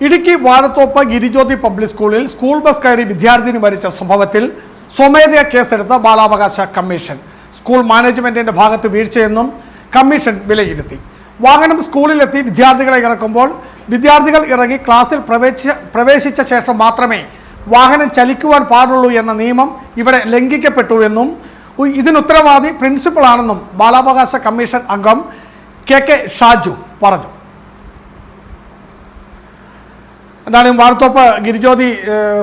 Idukki Vazhathope Girijyothi public സ്കൂളിൽ school bus കയറി വിദ്യാർത്ഥിനി മരിച്ച സംഭവത്തിൽ സ്വമേധയാ കേസെടുത്ത ബാലാവകാശ കമ്മീഷൻ. സ്കൂൾ മാനേജ്മെന്റിന്റെ ഭാഗത്ത് വീഴ്ചയെന്നും കമ്മീഷൻ വിലയിരുത്തി. വാഹനം സ്കൂളിലെത്തി വിദ്യാർത്ഥികളെ ഇറക്കുമ്പോൾ വിദ്യാർത്ഥികൾ ഇറങ്ങി ക്ലാസ്സിൽ പ്രവേശിച്ച പ്രവേശിച്ച ശേഷം മാത്രമേ വാഹനം ചലിക്കുവാൻ പാടുള്ളൂ എന്ന നിയമം ഇവിടെ ലംഘിക്കപ്പെട്ടു എന്നും ഇതിനുത്തരവാദി പ്രിൻസിപ്പളാണെന്നും ബാലാവകാശ കമ്മീഷൻ അംഗം കെ കെ ഷാജു പറഞ്ഞു. എന്തായാലും വാർത്തോപ്പ് ഗിരിജ്യോതി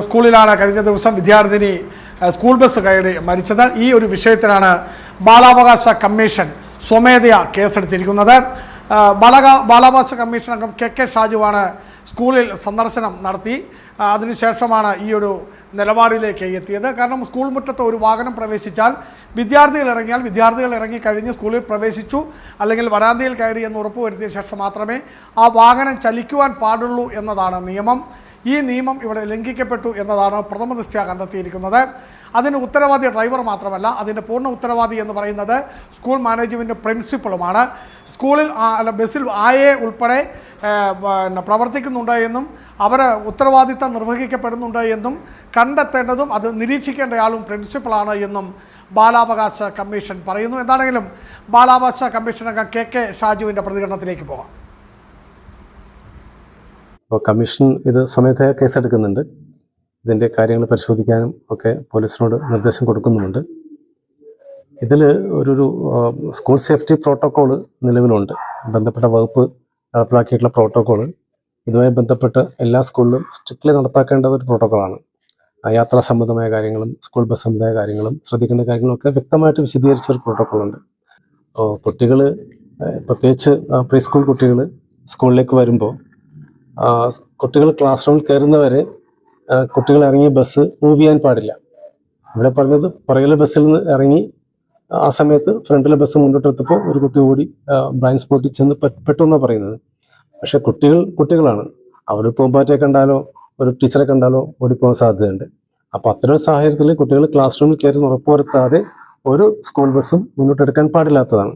സ്കൂളിലാണ് കഴിഞ്ഞ ദിവസം വിദ്യാർത്ഥിനി സ്കൂൾ ബസ് കയറി മരിച്ചത്. ഈ ഒരു വിഷയത്തിലാണ് ബാലാവകാശ കമ്മീഷൻ സ്വമേധയാ കേസെടുത്തിരിക്കുന്നത്. ബാലക ബാലാവകാശ കമ്മീഷൻ അംഗം കെ കെ ഷാജുവാണ് സ്കൂളിൽ സന്ദർശനം നടത്തി അതിനുശേഷമാണ് ഈ ഒരു നിലപാടിലേക്ക് എത്തിയത്. കാരണം സ്കൂൾ മുറ്റത്ത് ഒരു വാഹനം പ്രവേശിച്ചാൽ വിദ്യാർത്ഥികൾ ഇറങ്ങിയാൽ വിദ്യാർത്ഥികൾ ഇറങ്ങി കഴിഞ്ഞ് സ്കൂളിൽ പ്രവേശിച്ചു. അല്ലെങ്കിൽ വരാന്തയിൽ കയറി എന്ന് ഉറപ്പുവരുത്തിയ ശേഷം മാത്രമേ ആ വാഹനം ചലിക്കുവാൻ പാടുള്ളൂ എന്നതാണ് നിയമം. ഈ നിയമം ഇവിടെ ലംഘിക്കപ്പെട്ടു എന്നതാണ് പ്രഥമ ദൃഷ്ട്യാ കണ്ടെത്തിയിരിക്കുന്നത്. അതിന് ഉത്തരവാദി ഡ്രൈവർ മാത്രമല്ല അതിന്റെ പൂർണ ഉത്തരവാദി എന്ന് പറയുന്നത് സ്കൂൾ മാനേജ്മെന്റ് പ്രിൻസിപ്പളുമാണ്. സ്കൂളിൽ അല്ല ബസ്സിൽ ആയെ ഉൾപ്പെടെ പിന്നെ പ്രവർത്തിക്കുന്നുണ്ട് എന്നും അവർ ഉത്തരവാദിത്തം നിർവഹിക്കപ്പെടുന്നുണ്ട് എന്നും കണ്ടെത്തേണ്ടതും അത് നിരീക്ഷിക്കേണ്ടയാളും പ്രിൻസിപ്പളാണ് എന്നും ബാലാവകാശ കമ്മീഷൻ പറയുന്നു. എന്താണെങ്കിലും ബാലാവകാശ കമ്മീഷൻ അംഗം കെ കെ ഷാജുവിന്റെ പ്രതികരണത്തിലേക്ക് പോകാം. അപ്പോൾ കമ്മീഷൻ ഇത് സമയത്തെ കേസെടുക്കുന്നുണ്ട്. ഇതിന്റെ കാര്യങ്ങൾ പരിശോധിക്കാനും ഒക്കെ പോലീസിനോട് നിർദ്ദേശം കൊടുക്കുന്നുമുണ്ട്. ഇതിൽ ഒരു സ്കൂൾ സേഫ്റ്റി പ്രോട്ടോക്കോൾ നിലവിലുണ്ട്. ബന്ധപ്പെട്ട വകുപ്പ് നടപ്പിലാക്കിയിട്ടുള്ള പ്രോട്ടോകോൾ ഇതുമായി ബന്ധപ്പെട്ട് എല്ലാ സ്കൂളിലും സ്ട്രിക്ട്ലി നടപ്പാക്കേണ്ട ഒരു പ്രോട്ടോകോളാണ് യാത്രാ സംബന്ധമായ കാര്യങ്ങളും സ്കൂൾ ബസ് സംബന്ധമായ കാര്യങ്ങളും ശ്രദ്ധിക്കേണ്ട കാര്യങ്ങളൊക്കെ വ്യക്തമായിട്ട് വിശദീകരിച്ച ഒരു പ്രോട്ടോകോളുണ്ട് കുട്ടികൾ പ്രത്യേകിച്ച് പ്രീ സ്കൂൾ കുട്ടികൾ സ്കൂളിലേക്ക് വരുമ്പോൾ കുട്ടികൾ ക്ലാസ് റൂമിൽ കയറുന്നവരെ കുട്ടികൾ ഇറങ്ങി ബസ് മൂവ് ചെയ്യാൻ പാടില്ല. ഇവിടെ പറഞ്ഞത് പുറകിലെ ബസ്സിൽ നിന്ന് ഇറങ്ങി ആ സമയത്ത് ഫ്രണ്ടിലെ ബസ് മുന്നോട്ട് എത്തപ്പോൾ ഒരു കുട്ടി ഓടി ബ്ലൈൻഡ് സ്പോട്ടിൽ ചെന്ന് പെട്ടെന്നാണ് പെട്ടു പറയുന്നത്. പക്ഷെ കുട്ടികൾ കുട്ടികളാണ്. അവർ പൂമ്പാറ്റയെ കണ്ടാലോ ഒരു ടീച്ചറെ കണ്ടാലോ ഓടിപ്പോകാൻ സാധ്യതയുണ്ട്. അപ്പോൾ അത്തരം സാഹചര്യത്തിൽ കുട്ടികൾ ക്ലാസ് റൂമിൽ കയറി ഉറപ്പുവരുത്താതെ ഒരു സ്കൂൾ ബസ്സും മുന്നോട്ടെടുക്കാൻ പാടില്ലാത്തതാണ്.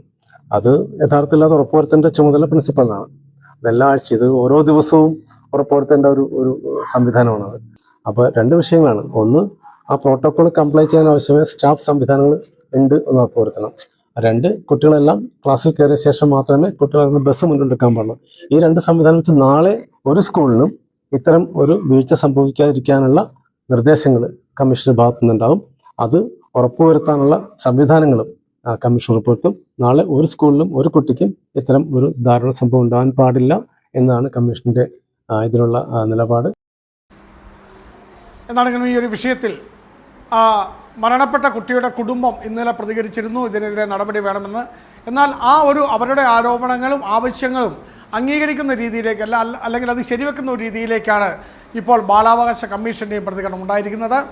അത് യഥാർത്ഥത്തിൽ അത് ഉറപ്പുവരുത്തേണ്ട ചുമതല പ്രിൻസിപ്പലിനാണ് അതെല്ലാ ആഴ്ച ഇത് ഓരോ ദിവസവും ഉറപ്പുവരുത്തേണ്ട ഒരു ഒരു സംവിധാനമാണത്. അപ്പോൾ രണ്ട് വിഷയങ്ങളാണ്. ഒന്ന് ആ പ്രോട്ടോകോൾ കംപ്ലൈ ചെയ്യാൻ ആവശ്യമായ സ്റ്റാഫ് സംവിധാനങ്ങൾ ഉണ്ട് എന്ന് ഉറപ്പുവരുത്തണം രണ്ട് കുട്ടികളെല്ലാം ക്ലാസ്സിൽ കയറിയ ശേഷം മാത്രമേ കുട്ടികളെ ബസ് മുന്നോട്ടെടുക്കാൻ പാടുള്ളൂ. ഈ രണ്ട് സംവിധാനം വെച്ച് നാളെ ഒരു സ്കൂളിലും ഇത്തരം ഒരു വീഴ്ച സംഭവിക്കാതിരിക്കാനുള്ള നിർദ്ദേശങ്ങൾ കമ്മീഷന്റെ ഭാഗത്തു നിന്നുണ്ടാവും. അത് ഉറപ്പുവരുത്താനുള്ള സംവിധാനങ്ങളും കമ്മീഷൻ ഉറപ്പുവരുത്തും നാളെ ഒരു സ്കൂളിലും ഒരു കുട്ടിക്കും ഇത്തരം ഒരു ദാരുണ സംഭവം ഉണ്ടാകാൻ പാടില്ല എന്നാണ് കമ്മീഷന്റെ ഇതിനുള്ള നിലപാട്. എന്താണെങ്കിലും ഈ ഒരു വിഷയത്തിൽ മരണപ്പെട്ട കുട്ടിയുടെ കുടുംബം ഇന്നലെ പ്രതികരിച്ചിരുന്നു. ഇതിനെതിരെ നടപടി വേണമെന്ന്. എന്നാൽ ആ ഒരു അവരുടെ ആരോപണങ്ങളും ആവശ്യങ്ങളും അംഗീകരിക്കുന്ന രീതിയിലേക്കല്ല അല്ലെങ്കിൽ അത് ശരിവെക്കുന്ന ഒരു രീതിയിലേക്കാണ് ഇപ്പോൾ ബാലാവകാശ കമ്മീഷന്റെയും പ്രതികരണം ഉണ്ടായിരിക്കുന്നത്.